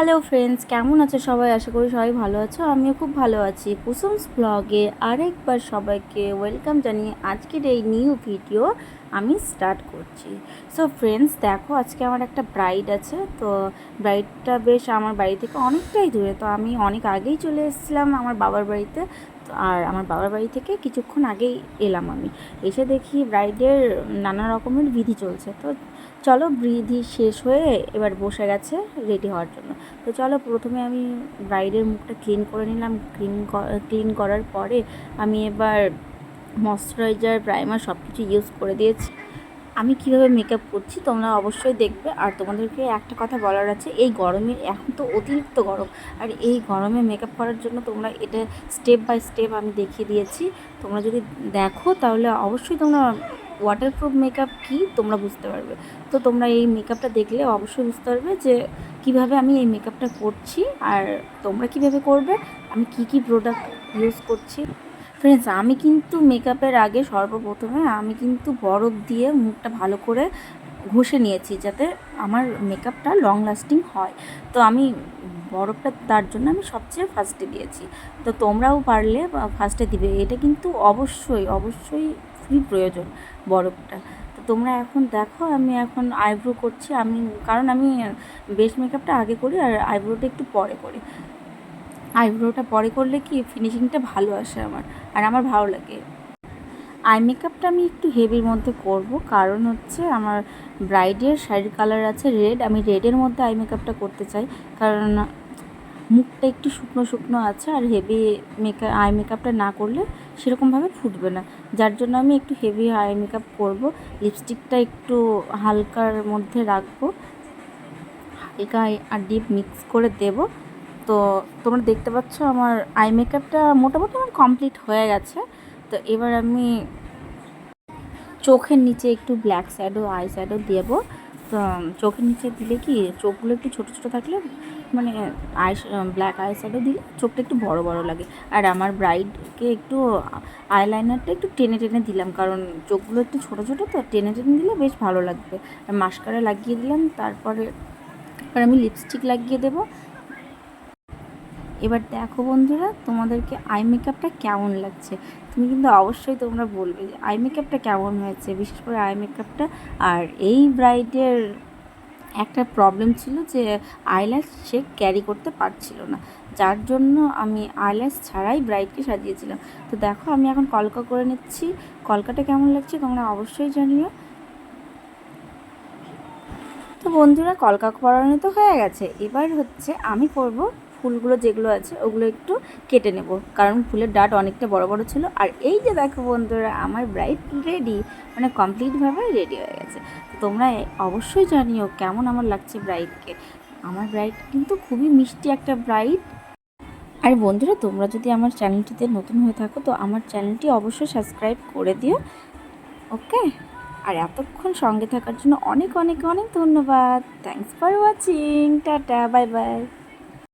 Hello friends, কেমন আছো সবাই? আশা করি সবাই ভালো আছো। আমিও খুব ভালো আছি। কুসুমস ব্লগে আরেকবার সবাইকে ওয়েলকাম জানিয়ে আজকের এই নিউ ভিডিও আমি স্টার্ট করছি। সো ফ্রেন্ডস, দেখো আজকে আমার একটা ব্রাইড আছে। তো ব্রাইডটা বেশ আমার বাড়ি থেকে অনেকটাই দূরে। তো আমি অনেক আগেই চলে এসেছিলাম আমার বাবার বাড়িতে। আর আমার বাবার বাড়ি থেকে কিছুক্ষণ আগেই এলাম আমি। এসে দেখি ব্রাইডের নানা রকমের বিধি চলছে। তো চলো বিধি শেষ হয়ে এবার বসে গেছে রেডি হওয়ার জন্য। তো চলো প্রথমে আমি ব্রাইডের মুখটা ক্লিন করে নিলাম। ক্লিন ক্লিন করার পরে আমি এবার ময়শ্চারাইজার প্রাইমার সব কিছু ইউজ করে দিয়েছি। আমি কীভাবে মেকআপ করছি তোমরা অবশ্যই দেখবে। আর তোমাদেরকে একটা কথা বলার আছে, এই গরমে এখন তো অতিরিক্ত গরম। আর এই গরমে মেকআপ করার জন্য তোমরা এটা স্টেপ বাই স্টেপ আমি দেখিয়ে দিয়েছি। তোমরা যদি দেখো তাহলে অবশ্যই তোমরা ওয়াটারপ্রুফ মেকআপ কী তোমরা বুঝতে পারবে। তো তোমরা এই মেকআপটা দেখলে অবশ্যই বুঝতে পারবে যে কীভাবে আমি এই মেকআপটা করছি আর তোমরা কীভাবে করবে, আমি কি কি প্রোডাক্ট ইউজ করছি। ফ্রেন্ডস আমি কিন্তু মেকআপের আগে সর্বপ্রথমে আমি কিন্তু বরফ দিয়ে মুখটা ভালো করে ঘষে নিয়েছি যাতে আমার মেকআপটা লং লাস্টিং হয়। তো আমি বরফটা তার জন্য আমি সবচেয়ে ফার্স্টে দিয়েছি। তো তোমরাও পারলে ফার্স্টে দিবে, এটা কিন্তু অবশ্যই অবশ্যই খুবই প্রয়োজন বরফটা। তো তোমরা এখন দেখো, আমি এখন আইব্রো করছি, আমি, কারণ আমি বেস মেকআপটা আগে করি আর আইব্রোটা একটু পরে করি। আইব্রোটা পরে করলে কি ফিনিশিংটা ভালো আসে আমার? আর আমার ভালো লাগে। আই মেকআপটা আমি একটু হেভির মধ্যে করব, কারণ হচ্ছে আমার ব্রাইডের শাড়ির কালার আছে রেড আমি রেডের মধ্যে আই মেকআপটা করতে চাই, কারণ মুখটা একটু শুকনো শুকনো আছে আর হেভি মেকআপ আই মেকআপটা না করলে সেরকমভাবে ফুটবে না। যার জন্য আমি একটু হেভি আই মেকআপ করব লিপস্টিকটা একটু হালকার মধ্যে রাখব, হালকা আর ডিপ মিক্স করে দেব। তো তোমরা দেখতে পাচ্ছ আমার আই মেকআপটা মোটামুটি আমার কমপ্লিট হয়ে গেছে। তো এবার আমি চোখের নিচে একটু ব্ল্যাক শ্যাডো আই শ্যাডো দেবো। তো চোখের নিচে দিলে কি চোখগুলো একটু ছোটো ছোটো থাকলে মানে আই ব্ল্যাক আই শ্যাডো দিলে চোখটা একটু বড় বড় লাগে। আর আমার ব্রাইডকে একটু আইলাইনারটা একটু টেনে টেনে দিলাম, কারণ চোখগুলো একটু ছোটো ছোটো, তো টেনে টেনে দিলে বেশ ভালো লাগবে। আর মাস্কারা লাগিয়ে দিলাম, তারপরে এবার আমি লিপস্টিক লাগিয়ে দেবো। এবার দেখো বন্ধুরা, তোমাদেরকে আই মেকআপটা কেমন লাগছে? তুমি কিন্তু অবশ্যই তোমরা বলবে যে আই মেকআপটা কেমন হয়েছে? বিশেষ করে আই মেকআপটা আর এই ব্রাইডের একটা প্রবলেম ছিল যে আইল্যাশ সে ক্যারি করতে পারছিল না। যার জন্য আমি আইল্যাশ ছাড়াই ব্রাইডকে সাজিয়েছিলাম। তো দেখো, আমি এখন কলকা করে নিচ্ছি। কলকাটা কেমন লাগছে তোমরা অবশ্যই জানিও। তো বন্ধুরা, কলকা পরানো তো হয়ে গেছে। এবার হচ্ছে আমি করব ফুলগুলো যেগুলো আছে, ওগুলো একটু কেটে নেব। কারণ ফুলের ডাট অনেকটা বড় বড় ছিল। আর এই যে দেখো বন্ধুরা, আমার ব্রাইড রেডি মানে কমপ্লিটভাবে রেডি হয়ে গেছে। তোমরা অবশ্যই জানিও কেমন আমার লাগছে ব্রাইডকে আমার ব্রাইড কিন্তু খুবই মিষ্টি একটা ব্রাইড আর বন্ধুরা, তোমরা যদি আমার চ্যানেলটিতে নতুন হয়ে থাকো, তো আমার চ্যানেলটি অবশ্যই সাবস্ক্রাইব করে দিও। ওকে? আর এতক্ষণ সঙ্গে থাকার জন্য অনেক অনেক অনেক ধন্যবাদ। Thanks for watching tata, bye bye.